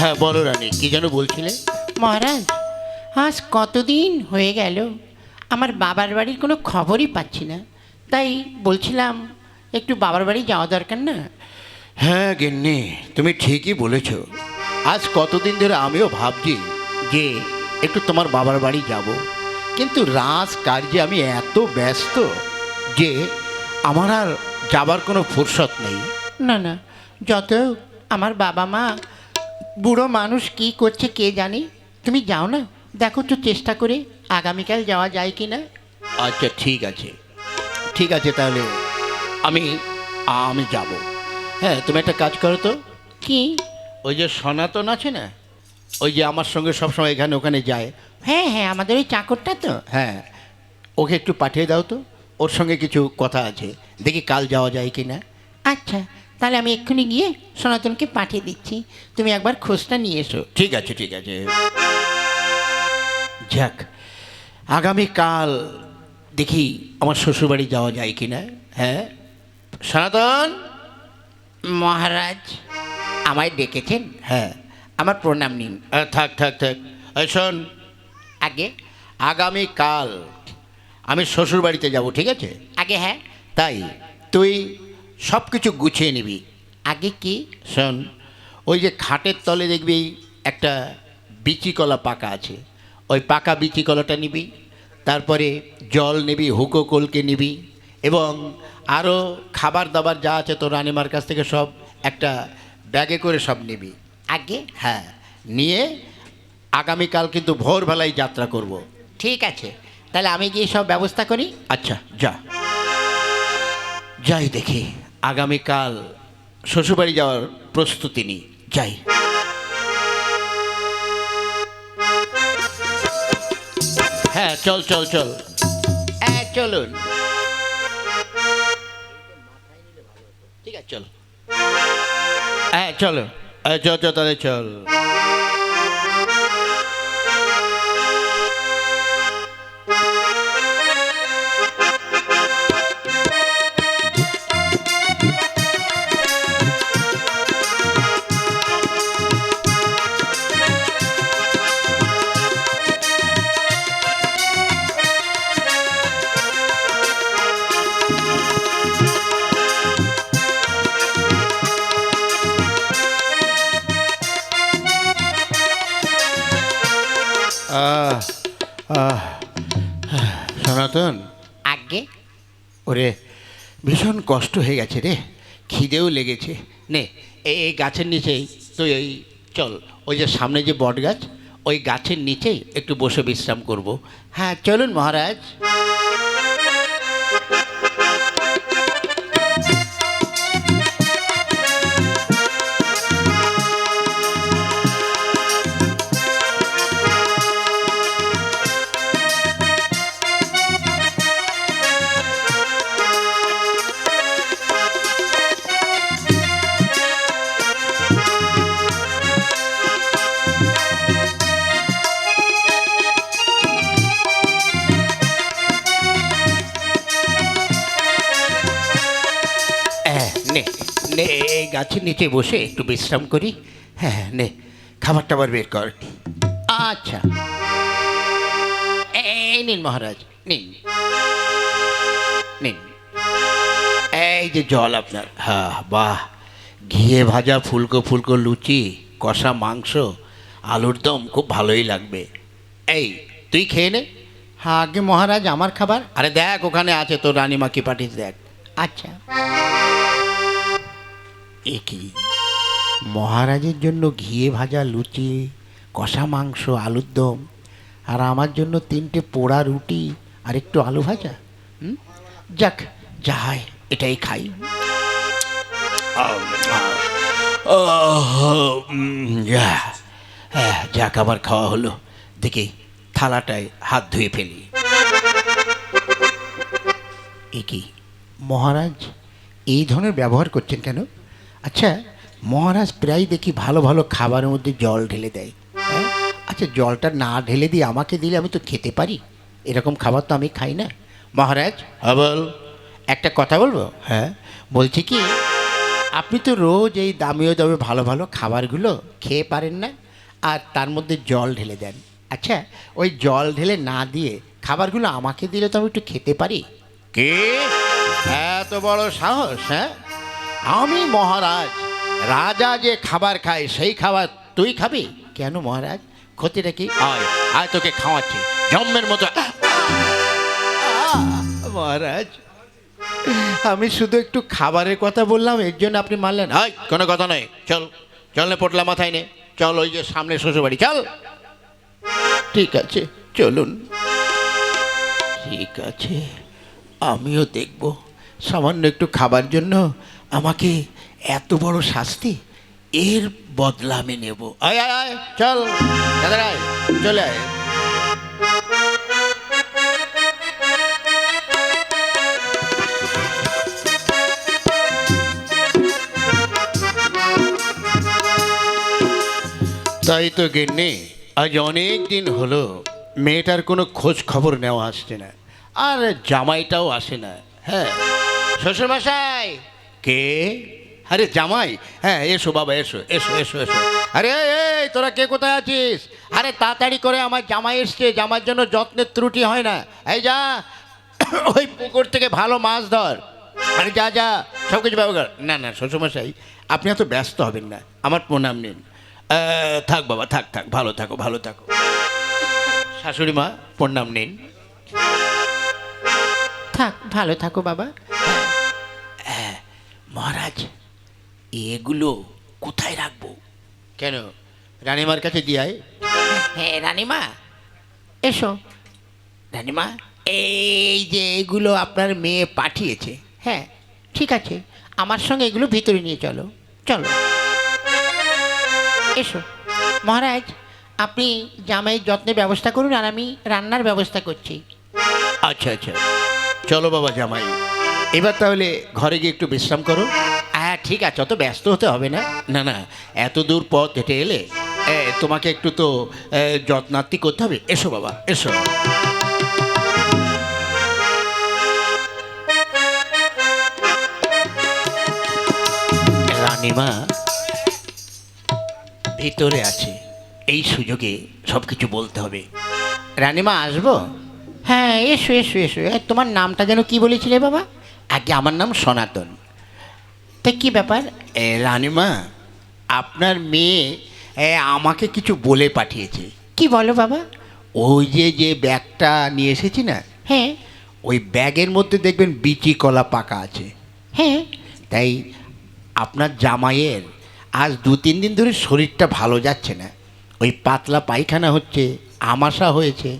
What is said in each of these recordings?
হ্যাঁ বলো রানী কি যেন বলছিলে? মহারাজ আজ কতদিন হয়ে গেল আমার বাবার বাড়ির কোনো খবরই পাচ্ছি না। তাই বলছিলাম একটু বাবার বাড়ি যাওয়া দরকার না? হ্যাঁ গিন্নি তুমি ঠিকই বলেছ। আজ কতদিন ধরে আমিও ভাবছি যে একটু তোমার বাবার বাড়ি যাব। কিন্তু রাজ কার্যে আমি এত ব্যস্ত যে আমার আর যাবার কোনো ফুরসত নেই। না না যত আমার বাবা মা বুড়ো মানুষ কি করছে কে জানে? তুমি যাও না দেখো তো চেষ্টা করে আগামীকাল যাওয়া যায় কি না আচ্ছা ঠিক আছে। ঠিক আছে তাহলে আমি আমি যাব। হ্যাঁ তুমি একটা কাজ করো তো। কি? ওই যে সনাতন আছে না ওই যে আমার সঙ্গে সবসময় এখানে ওখানে যায়। হ্যাঁ হ্যাঁ আমাদের ওই চাকরটা তো। হ্যাঁ ওকে একটু পাঠিয়ে দাও তো ওর সঙ্গে কিছু কথা আছে। দেখি কাল যাওয়া যায় কি না আচ্ছা তাহলে আমি এক্ষুনি গিয়ে সনাতনকে পাঠিয়ে দিচ্ছি। তুমি একবার খোঁজটা নিয়ে এসো। ঠিক আছে ঠিক আছে। যাক আগামীকাল দেখি আমার শ্বশুরবাড়ি যাওয়া যায় কি না হ্যাঁ? সনাতন? মহারাজ আমায় ডেকেছেন। হ্যাঁ। আমার প্রণাম নিন। থাক থাক থাক। শোন। আগে? আগামীকাল আমি শ্বশুরবাড়িতে যাব ঠিক আছে? আগে হ্যাঁ। তাই তুই সব কিছু গুছিয়ে নিবি। আগে কি? শোন ওই যে খাটের তলে দেখবি একটা বিচি কলা পাকা আছে। ওই পাকা বিচি কলাটা নিবি তারপরে জল নিবি হুকো কলকে নিবি এবং আরও খাবার দাবার যা আছে তোর রানিমার কাছ থেকে সব একটা ব্যাগে করে সব নিবি। আগে? হ্যাঁ নিয়ে আগামীকাল কিন্তু ভোরবেলায় যাত্রা করব। ঠিক আছে তাহলে আমি গিয়ে সব ব্যবস্থা করি। আচ্ছা যা। যাই দেখি। আগামীকাল শ্বশুরবাড়ি যাওয়ার প্রস্তুতি নিই। যাই। হ্যাঁ চল চল চল। হ্যাঁ চলুন। ঠিক আছে, চল। হ্যাঁ চলো। চল চল তাহলে চল। ওরে ভীষণ কষ্ট হয়ে গেছে রে, খিদেও লেগেছে। নে, এই এই গাছের নিচেই, তুই এই চল, ওই যে সামনে যে বট গাছ ওই গাছের নিচেই একটু বসে বিশ্রাম করব। হ্যাঁ চলুন মহারাজ। গাছের নিচে বসে একটু বিশ্রাম করি। হ্যাঁ হ্যাঁ, নে খাবার টাবার বের কর। আচ্ছা। এই নিন মহারাজ নিন। নিন। এই যে জল আপনার। হ্যাঁ বাহ। ঘিয়ে ভাজা ফুলকো ফুলকো লুচি কষা মাংস আলুর দম খুব ভালোই লাগবে। এই তুই খেয়ে নে। হ্যাঁ আগে মহারাজ আমার খাবার। আরে দেখ ওখানে আছে তোর রানিমা কি পাঠিস দেখ। আচ্ছা। এ কি মহারাজের জন্য ঘিয়ে ভাজা লুচি, কষা মাংস, আলুর দম, আর আমার জন্য তিনটে পোড়া রুটি আর একটু আলু ভাজা? যাক যাই এটাই খাই। হ্যাঁ যাক, আবার খাওয়া হলো। দেখি, থালাটায় হাত ধুয়ে ফেলি। এ কি? মহারাজ, এই ধরনের ব্যবহার করছেন কেন? আচ্ছা মহারাজ প্রায় দেখি ভালো ভালো খাবারের মধ্যে জল ঢেলে দেয়। হ্যাঁ? আচ্ছা জলটা না ঢেলে দিয়ে আমাকে দিলে আমি তো খেতে পারি। এরকম খাবার তো আমি খাই না। মহারাজ? বল একটা কথা বলব? হ্যাঁ? বলছি কি আপনি তো রোজ এই দামিও দামে ভালো ভালো খাবারগুলো খেয়ে পারেন না আর তার মধ্যে জল ঢেলে দেন। আচ্ছা ওই জল ঢেলে না দিয়ে খাবারগুলো আমাকে দিলে তো আমি একটু খেতে পারি? কে? এত বড় সাহস হ্যাঁ? আমি মহারাজ রাজা যে খাবার খায় সেই খাবার তুই খাবি? কেন মহারাজ? ক্ষতিটা কি? আয় আয় তোকে খাওয়াচ্ছি জম্মের মতো! মহারাজ আমি শুধু একটু খাবারের কথা বললাম এর জন্য আপনি মানলেন হাই কোনো কথা নয় চল চল না পটলা মাথায় নে চল ওই যে সামনে শ্বশুরবাড়ি চল। ঠিক আছে চলুন। ঠিক আছে আমিও দেখব সামান্য একটু খাবার জন্য আমাকে এত বড় শাস্তি? এর বদলা আমি নেব। আয় আয় আয় চল। দাদা আয় চলে আয়। তাই তো গিন্নি আজ অনেক দিন হলো মেয়েটার কোনো খোঁজ খবর নেওয়া আসছে না আর জামাইটাও আসে না হ্যাঁ? শ্বশুরমশাই! কে? আরে জামাই হ্যাঁ এসো বাবা এসো এসো এসো এসো। আরে এই, তোরা কে কোথায় আছিস? আরে তাড়াতাড়ি করে আমার জামাই এসছে জামার জন্য যত্নের ত্রুটি হয় না। এই যা ওই পুকুর থেকে ভালো মাছ ধর। আরে যা যা সব কিছু ব্যবহার। না না শ্বশুরমশাই আপনি এত ব্যস্ত হবেন না আমার প্রণাম নিন। থাক বাবা থাক থাক ভালো থাকো ভালো থাকো। শাশুড়ি মা প্রণাম নিন। থাক ভালো থাকো বাবা। এগুলো কোথায় রাখব? কেন? রানীমার কাছে দিয়ায় হ্যাঁ রানিমা। এসো। রানীমা এই যে এগুলো আপনার মেয়ে পাঠিয়েছে। হ্যাঁ ঠিক আছে। আমার সঙ্গে এগুলো ভিতরে নিয়ে চলো। চলো। এসো। মহারাজ আপনি জামাইয়ের যত্নের ব্যবস্থা করুন আর আমি রান্নার ব্যবস্থা করছি। আচ্ছা আচ্ছা। চলো বাবা জামাই। এবার তাহলে ঘরে গিয়ে একটু বিশ্রাম করো। ঠিক আছে অত ব্যস্ত হতে হবে না। না না এত দূর পথ হেঁটে এলে তোমাকে একটু তো যত্নার্থী করতে হবে। এসো বাবা এসো। রানীমা ভিতরে আছে। এই সুযোগে সব কিছু বলতে হবে। রানীমা আসব? হ্যাঁ এসো এসো এসো। তোমার নামটা যেন কি বলেছিলে বাবা? আগে আমার নাম সনাতন। তা কি ব্যাপার? রানিমা আপনার মেয়ে আমাকে কিছু বলে পাঠিয়েছে। কি বলো বাবা? ওই যে যে ব্যাগটা নিয়ে এসেছি না? হ্যাঁ। ওই ব্যাগের মধ্যে দেখবেন বিচি কলা পাকা আছে। হ্যাঁ। তাই আপনার জামাইয়ের আজ দু তিন দিন ধরে শরীরটা ভালো যাচ্ছে না। ওই পাতলা পায়খানা হচ্ছে আমাশা হয়েছে।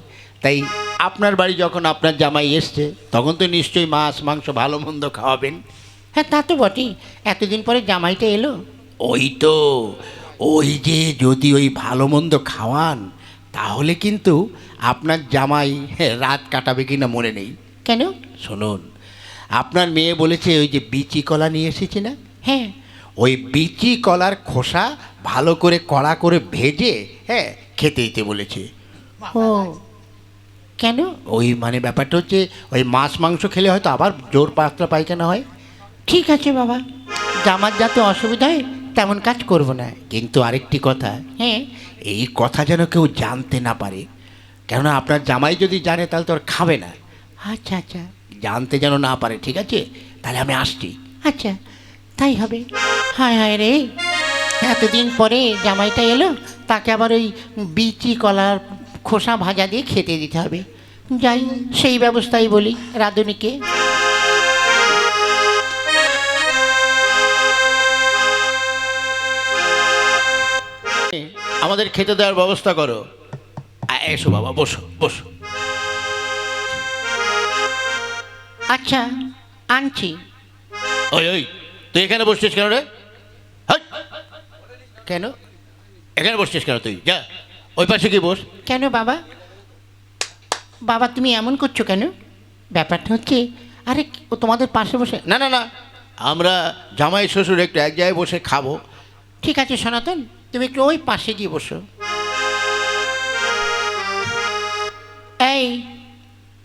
তাই আপনার বাড়ি যখন আপনার জামাই এসছে তখন তো নিশ্চয়ই মাছ মাংস ভালো মন্দ খাওয়াবেন। হ্যাঁ তা তো বটেই। এতদিন পরে জামাইটা এলো। ওই তো ওই যে যদি ওই ভালো মন্দ খাওয়ান তাহলে কিন্তু আপনার জামাই হ্যাঁ, রাত কাটাবে কিনা মনে নেই। কেন? শুনুন আপনার মেয়ে বলেছে ওই যে বিচি কলা নিয়ে এসেছে না? হ্যাঁ। ওই বিচি কলার খোসা ভালো করে কড়া করে ভেজে হ্যাঁ খেতে দিতে বলেছে। ও কেন? ওই মানে ব্যাপারটা হচ্ছে ওই মাছ মাংস খেলে হয়তো আবার জোর পাতলা পায়খানা হয়। ঠিক আছে বাবা। জামার যাতে অসুবিধা হয় তেমন কাজ করব না। কিন্তু আরেকটি কথা। হ্যাঁ? এই কথা যেন কেউ জানতে না পারে। কেননা আপনার জামাই যদি জানে তাহলে তো আর খাবে না। আচ্ছা আচ্ছা। জানতে যেন না পারে ঠিক আছে? তাহলে আমি আসছি। আচ্ছা তাই হবে। হায় হায় রে। এতদিন পরে জামাইটা এলো তাকে আবার ওই বিচি কলার খোসা ভাজা দিয়ে খেতে দিতে হবে। যাই সেই ব্যবস্থাই বলি রাঁধুনিকে। আমাদের খেতে দেওয়ার ব্যবস্থা করো। এসো বাবা বসো বসো। আচ্ছা আনছি। ওই ওই তুই এখানে বসছিস কেন রে? কেন? এখানে বসছিস কেন তুই? যা ওই পাশে কি বস। কেন বাবা? বাবা তুমি এমন করছ কেন? ব্যাপারটা হচ্ছে আরে ও তোমাদের পাশে বসে না না না আমরা জামাই শ্বশুর একটু এক জায়গায় বসে খাব। ঠিক আছে সনাতন। তুমি একটু ওই পাশে গিয়ে বসো। এই,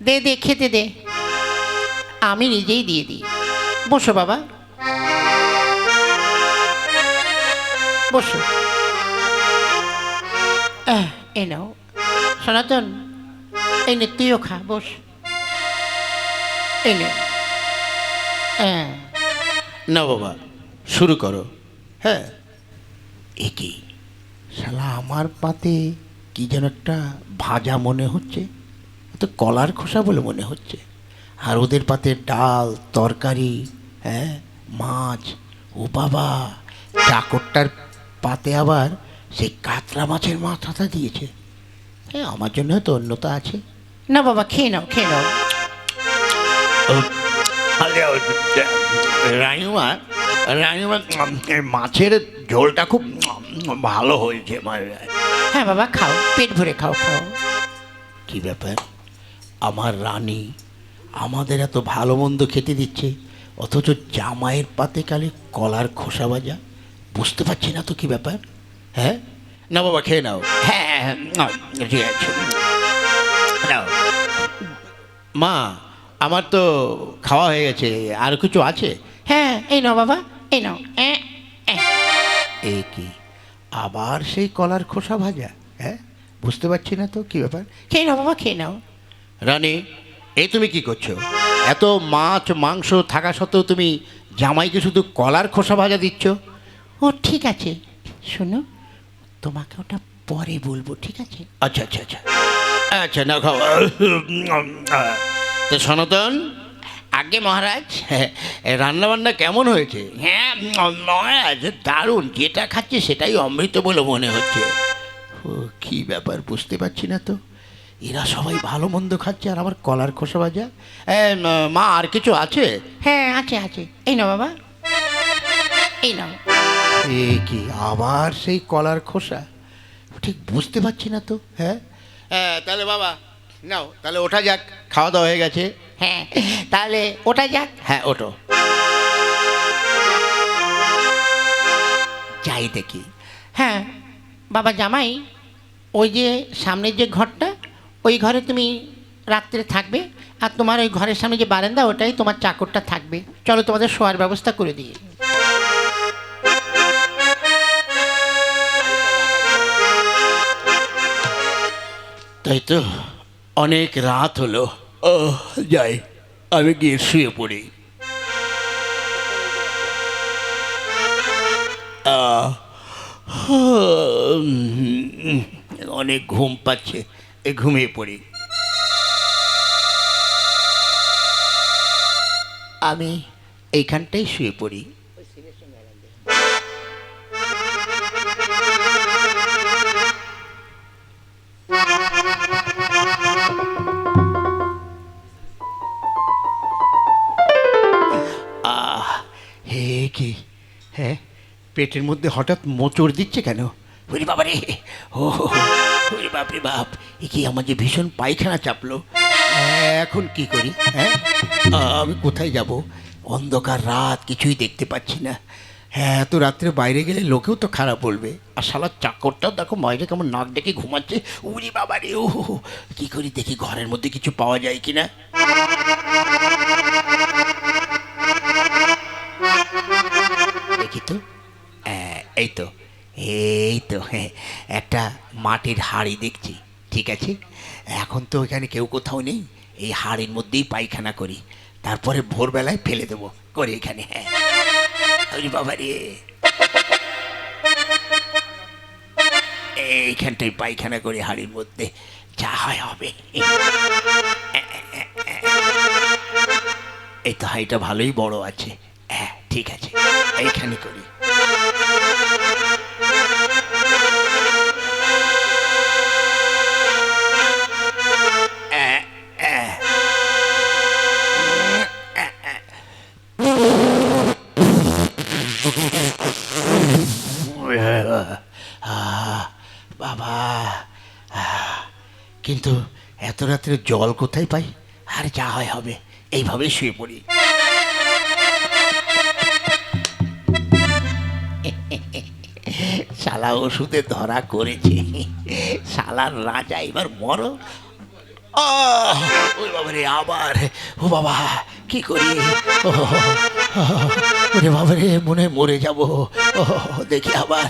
দে দে, খেতে দে। আমি নিজেই দিয়ে দিই। বসো বাবা। বসো। এই নাও। সনাতন, এই নে, তুইও খা, বস। এই নে। না বাবা, শুরু করো। হ্যাঁ। এ কি শালা আমার পাতে কি যেন একটা ভাজা মনে হচ্ছে? তো কলার খোসা বলে মনে হচ্ছে। আর ওদের পাতে ডাল তরকারি হ্যাঁ মাছ ও বাবা চাকরটার পাতে আবার সেই কাতলা মাছের মাথাটা দিয়েছে। হ্যাঁ আমার জন্য তো অন্যতা আছে। না বাবা খেয়ে নাও খেয়ে নাও। রানিমা রানিমা মাছের ঝোলটা খুব ভালো হয়েছে হ্যাঁ বাবা খাও পেট ভরে খাও খাও। কি ব্যাপার? আমার রানী আমাদের এত ভালো মন্দ খেতে দিচ্ছে অথচ জামাইয়ের পাতে কালে কলার খোসা ভাজা? বুঝতে পারছি না তো কি ব্যাপার? হ্যাঁ? না বাবা খেয়ে নাও। হ্যাঁ হ্যাঁ, হ্যাঁ, ঠিক আছে। নাও। মা আমার তো খাওয়া হয়ে গেছে আর কিছু আছে? হ্যাঁ এই নাও বাবা এই নাও। এ কি? আবার সেই কলার খোসা ভাজা হ্যাঁ? বুঝতে পারছি না তো কি ব্যাপার? খেয়ে নাও বাবা খেয়ে নাও। রানী এই তুমি কি করছ? এত মাছ মাংস থাকা সত্ত্বেও তুমি জামাইকে শুধু কলার খোসা ভাজা দিচ্ছ? ও ঠিক আছে। শোনো তোমাকে ওটা পরে বলব ঠিক আছে? আচ্ছা আচ্ছা আচ্ছা। আচ্ছা না খাও। তো সনাতন আগে মহারাজ? রান্না বান্না কেমন হয়েছে? হ্যাঁ মহারাজ দারুণ। যেটা খাচ্ছে সেটাই অমৃত বলে মনে হচ্ছে। ও কি ব্যাপার বুঝতে পারছি না তো। এরা সবাই ভালো মন্দ খাচ্ছে আর আমার কলার খোসা ভাজা? এ, মা আর কিছু আছে? হ্যাঁ আছে আছে। এই না বাবা। এই নাও। এ কি আবার সেই কলার খোসা? ঠিক বুঝতে পারছি না তো হ্যাঁ? হ্যাঁ তাহলে বাবা নাও তাহলে ওঠা যাক। খাওয়া দাওয়া হয়ে গেছে। হ্যাঁ তাহলে ওটা যাক। হ্যাঁ ওটো। যাই দেখি। হ্যাঁ বাবা জামাই ওই যে সামনের যে ঘরটা ওই ঘরে তুমি রাত্রে থাকবে আর তোমার ওই ঘরের সামনে যে বারান্দা ওটাই তোমার চাকরটা থাকবে। চলো তোমাদের শোয়ার ব্যবস্থা করে দিই। তাই তো অনেক রাত হলো। যাই, আমি গিয়ে শুয়ে পড়ি। অনেক ঘুম পাচ্ছে, এ ঘুমিয়ে পড়ি। আমি এইখানটাই শুয়ে পড়ি। পেটের মধ্যে হঠাৎ মোচড় দিচ্ছে কেন? ওরে বাবা রে ও, ওরে বাপরে বাপ! এ কি আমার যে ভীষণ পায়খানা চাপলো? এখন কি করি হ্যাঁ? আমি কোথায় যাব? অন্ধকার রাত, কিছুই দেখতে পাচ্ছি না। হ্যাঁ এত রাত্রে বাইরে গেলে লোকেও তো খারাপ বলবে। আর শালা চাকরটাও দেখো বাইরে কেমন নাক ডেকে ঘুমাচ্ছে। উরি বাবা রে ও, কি করি দেখি ঘরের মধ্যে কিছু পাওয়া যায় কিনা? দেখি এই তো এই তো হ্যাঁ একটা মাটির হাড়ি দেখছি, ঠিক আছে? এখন তো এখানে কেউ কোথাও নেই, এই হাড়ির মধ্যেই পায়খানা করি, তারপরে ভোরবেলায় ফেলে দেবো, করি এখানে হ্যাঁ। বাবা রে। এইখানটাই পায়খানা করি হাড়ির মধ্যে, যা হয় হবে। এই তো হাঁড়িটা ভালোই বড় আছে হ্যাঁ ঠিক আছে, এইখানে করি। কিন্তু এত রাত্রে জল কোথায় পাই? আর যা হয় হবে, এইভাবেই শুয়ে পড়ি। শালা ওষুধে ধরা করেছে। শালার রাজা এবার মরো। ওই বাবা রে আবার। ও বাবা, কি করি? ওরে বাবা রে মনে মরে যাব। দেখি আবার।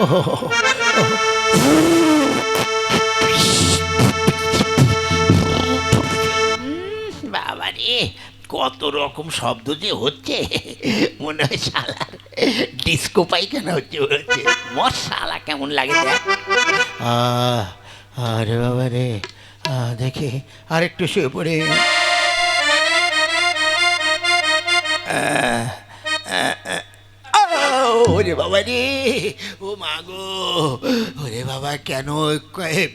ও। কত রকম শব্দ যে হচ্ছে। মনে হয় শালার ডিস্কো পাইখানা হচ্ছে হচ্ছে। মর শালা, কেমন লাগে আরে বাবা রে। দেখি আর একটু শুয়ে পড়ে। ওরে বাবা রে। ও মা গো। ওরে বাবা, কেন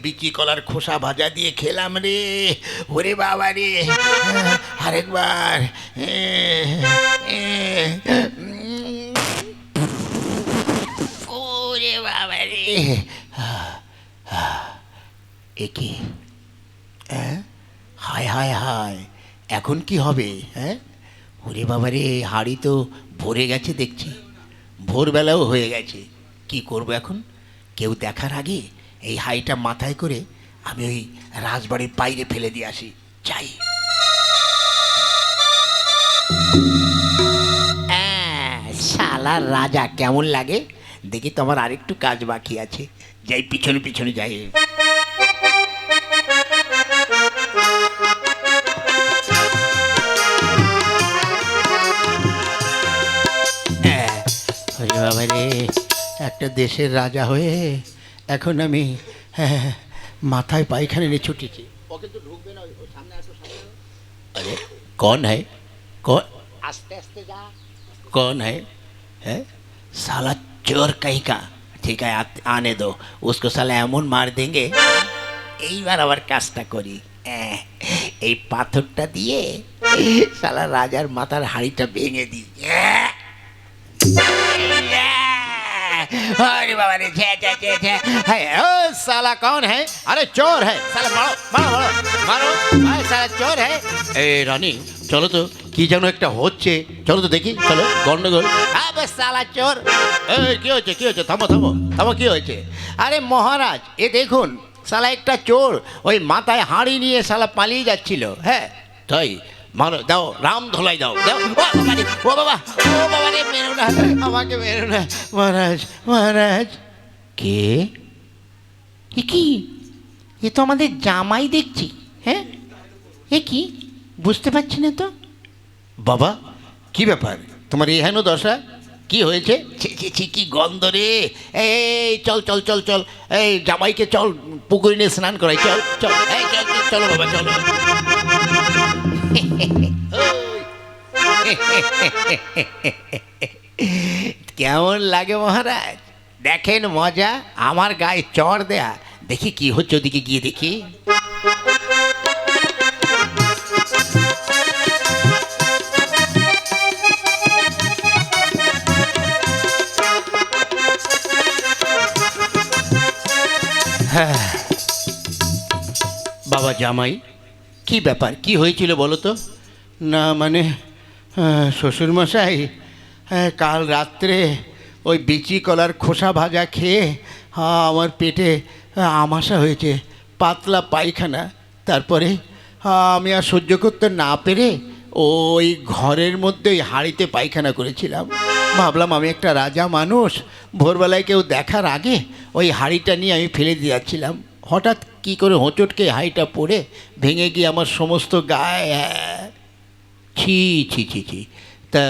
বিচি কলার খোসা ভাজা দিয়ে খেলাম রে? ওরে বাবা রে। আরেকবার। ওরে বাবা রে। এ কি? হায় হায় হায়। এখন কি হবে? হ্যাঁ? ওরে বাবা রে, হাড়ি তো ভরে গেছে দেখছি। ভোরবেলাও হয়ে গেছে। কি করব এখন? কেউ দেখার আগে এই হাইটা মাথায় করে আমি ওই রাজবাড়ির বাইরে ফেলে দিয়ে আসি। চাই শালা রাজা কেমন লাগে? দেখি তোমার আরেকটু কাজ বাকি আছে। যাই, পিছনে পিছনে যাই। দেশের রাজা হয়ে এখন আমি হ্যাঁ, হ্যাঁ, মাথায় পায়খানা নিয়ে ছুটেছি কন হ্যাঁ कौन আস্তে যা। কন হ্যাঁ? है है साला ঠিক আছে আনে দো। উসকো সালা এমন মার দেঙ্গে। এইবার আবার কাজটা করি। এই পাথরটা দিয়ে সালা রাজার মাথার হাড়িটা ভেঙে দিই। अरे बाबा रे छे छे छे छे है ओ साला कौन है अरे चोर है साला मारो मारो मारो मारो আরে সালা চোর है এ রানী চলো তো কি যেন একটা হচ্ছে চলো তো দেখি চলো গন্ডগোল আবে সালা চোর এই কি হয়েছে কি হয়েছে থামো থামো থামো কি হয়েছে আরে মহারাজ এ দেখুন সালা একটা চোর ওই মাথায় হাঁড়ি নিয়ে সালা পালিয়ে যাচ্ছিল হ্যাঁ তাই মারো দাও রাম ধোলাই দাও দাও। ও বাবা ও বাবা রে মেরো না আমাকে মেরো না। মহারাজ মহারাজ। কে? এ কি? এ তো আমাদের জামাই দেখছি হ্যাঁ? এ কি? বুঝতে পারছি না তো। বাবা কি ব্যাপার? তোমার এই হেন দশা? কি হয়েছে? ছি ছি ছি কি গন্ধ রে। এই চল চল চল চল। এই জামাইকে চল পুকুরে নিয়ে স্নান করাই চল চল। এই চল চল, চলো বাবা চলো। কেমন লাগে মহারাজ? দেখেন মজা, আমার গায়ে চড় দেয়া। দেখি কি হচ্ছে ওদিকে গিয়ে দেখি। বাবা জামাই কি ব্যাপার? কি হয়েছিল বলো তো? না মানে শ্বশুরমশাই কাল রাত্রে ওই বিচি কলার খোসা ভাজা খেয়ে আমার পেটে আমাশা হয়েছে, পাতলা পায়খানা। তারপরে আমি আর সহ্য করতে না পেরে ওই ঘরের মধ্যে ওই হাঁড়িতে পায়খানা করেছিলাম। ভাবলাম আমি একটা রাজা মানুষ, ভোরবেলায় কেউ দেখার আগে ওই হাঁড়িটা নিয়ে আমি ফেলে দিয়ে যাচ্ছিলাম। হঠাৎ কি করে হোঁচটকে হাঁড়িটা পড়ে ভেঙে গিয়ে আমার সমস্ত গায়ে, ছি ছি ছি ছি। তা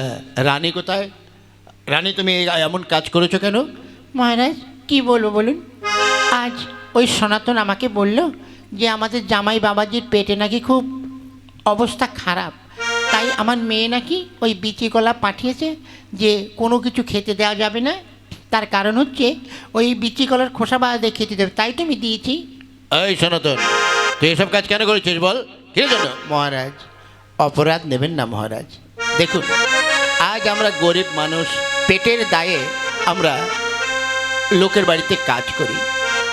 রানী কোথায়? রানী, তুমি এমন কাজ করেছ কেন? মহারাজ, কি বলব বলুন? আজ ওই সনাতন আমাকে বলল যে আমাদের জামাই বাবাজির পেটে নাকি খুব অবস্থা খারাপ। তাই আমার মেয়ে নাকি ওই বিচি কলা পাঠিয়েছে যে কোনো কিছু খেতে দেওয়া যাবে না। তার কারণ হচ্ছে ওই বিচি কলার খোসা বাজাতে খেতে দেবে। তাই তো আমি দিয়েছি। এই সনাতন তুই এসব কাজ কেন করেছিস বল? কি জন্য? মহারাজ, অপরাধ নেবেন না মহারাজ। দেখুন, আজ আমরা গরিব মানুষ, পেটের দায়ে আমরা লোকের বাড়িতে কাজ করি।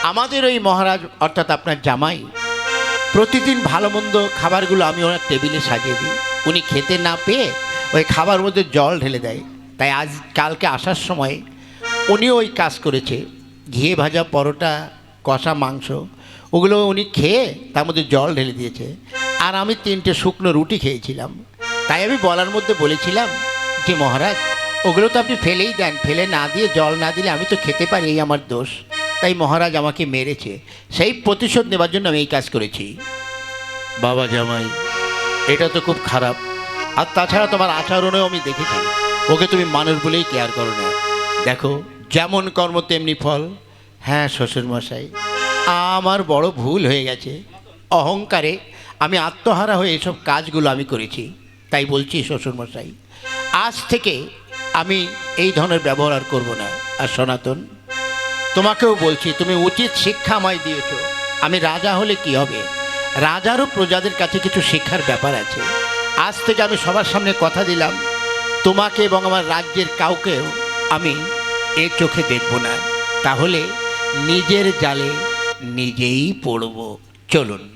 আমাদের ওই মহারাজ, অর্থাৎ আপনার জামাই, প্রতিদিন ভালো মন্দ খাবারগুলো আমি ওনার টেবিলে সাজিয়ে দিই। উনি খেতে না পেয়ে ওই খাবার মধ্যে জল ঢেলে দেয়। তাই আজ কালকে আসার সময় উনিও ওই কাজ করেছে। ঘিয়ে ভাজা পরোটা, কষা মাংস ওগুলো উনি খেয়ে তার মধ্যে জল ঢেলে দিয়েছে। আর আমি তিনটে শুকনো রুটি খেয়েছিলাম। তাই আমি বলার মধ্যে বলেছিলাম বলছি মহারাজ ওগুলো তো আপনি ফেলেই দেন। ফেলে না দিয়ে জল না দিলে আমি তো খেতে পারি এই আমার দোষ। তাই মহারাজ আমাকে মেরেছে। সেই প্রতিশোধ নেবার জন্য আমি এই কাজ করেছি। বাবা জামাই এটা তো খুব খারাপ। আর তাছাড়া তোমার আচরণেও আমি দেখেছি। ওকে তুমি মানুষ বলেই কেয়ার করো না। দেখো যেমন কর্ম তেমনি ফল। হ্যাঁ শ্বশুরমশাই। আমার বড় ভুল হয়ে গেছে। অহংকারে আমি আত্মহারা হয়ে এসব কাজগুলো আমি করেছি। তাই বলছি শ্বশুরমশাই, আজ থেকে আমি এই ধরনের ব্যবহার আর করব না। আর সনাতন, তোমাকেও বলছি, তুমি উচিত শিক্ষা আমায় দিয়েছ। আমি রাজা হলে কি হবে? রাজারও প্রজাদের কাছে কিছু শিক্ষার ব্যাপার আছে। আজ থেকে আমি সবার সামনে কথা দিলাম। তোমাকে এবং আমার রাজ্যের কাউকেও আমি এ চোখে দেখব না। তাহলে নিজের জালে নিজেই পড়ব। চলুন।